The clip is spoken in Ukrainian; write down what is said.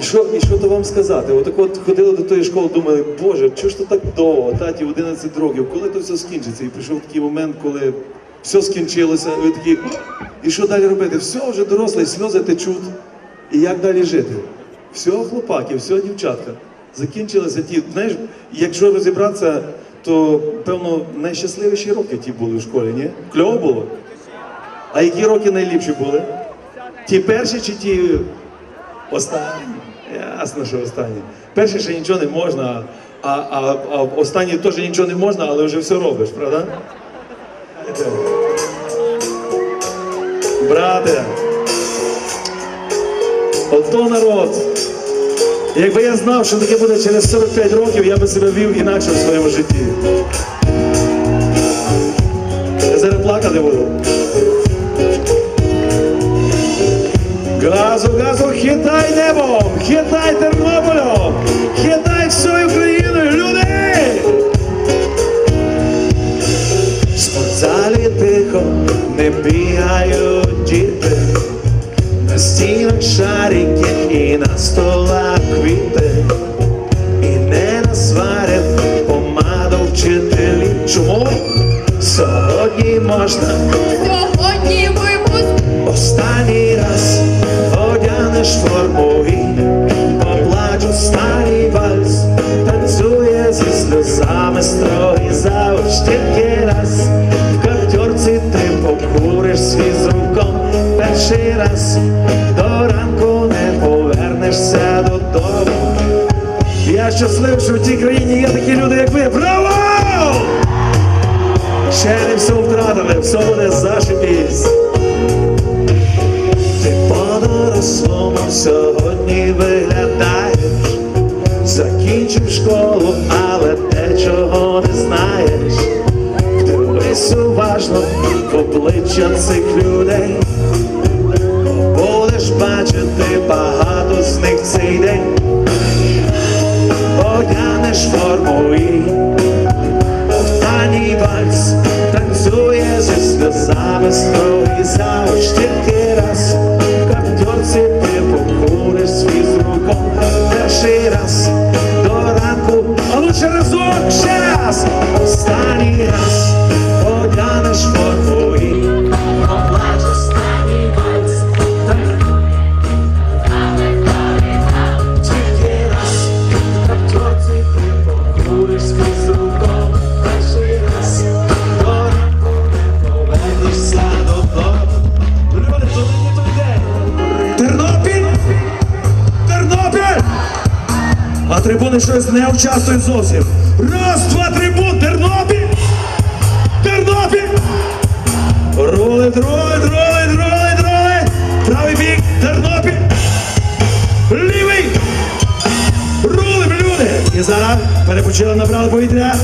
І що, і що то вам сказати? Отак от ходили до тої школи, думали, боже, чого ж то так довго, таті 11 років, коли то все скінчиться? І прийшов такий момент, коли все скінчилося, і ви такі, і що далі робити? Все, вже дорослий, сльози течуть. І як далі жити? Все, хлопаки, все, дівчатка. Закінчилися ті. Знаєш, якщо розібратися, то певно найщасливіші роки ті були в школі, ні? Кльово було? А які роки найліпші були? Ті перші чи ті останні? Ясно, що останні. Перші ще нічого не можна, а, а, а останні теж нічого не можна, але вже все робиш, правда? Брате, ото народ. Якби я знав, що таке буде через 45 років, я би себе вів інакше в своєму житті. Я зараз плакати буду. Не бігають діти, на стінах шарики і на столах квіти, і не насварять помаду вчителі. Чому? Сьогодні можна Сьогодні випуск Останній раз одянеш форму і перший раз, до ранку не повернешся додому. Я щасливий, що в цій країні є такі люди, як ви. Браво! Ще не все втратили, все буде зашибісь. Ти по-дорослому сьогодні виглядаєш, закінчив школу, але те, чого не знаєш. Дивись уважно в обличчя цих людей, і останній вальс танцює зі сльозами строї. Завуч тільки раз. В каптерці ти покуриш свій з руком. Перший раз до ранку, а лучше разок ще раз, А трибуни щось не участвують зовсім. Раз, два, трибун! Тернопіль! Тернопіль! Ролить, ролить, ролить, ролить, ролить! Правий бік, Тернопіль! Лівий! Рулим, люди! І зараз перепочили, набрали повітря.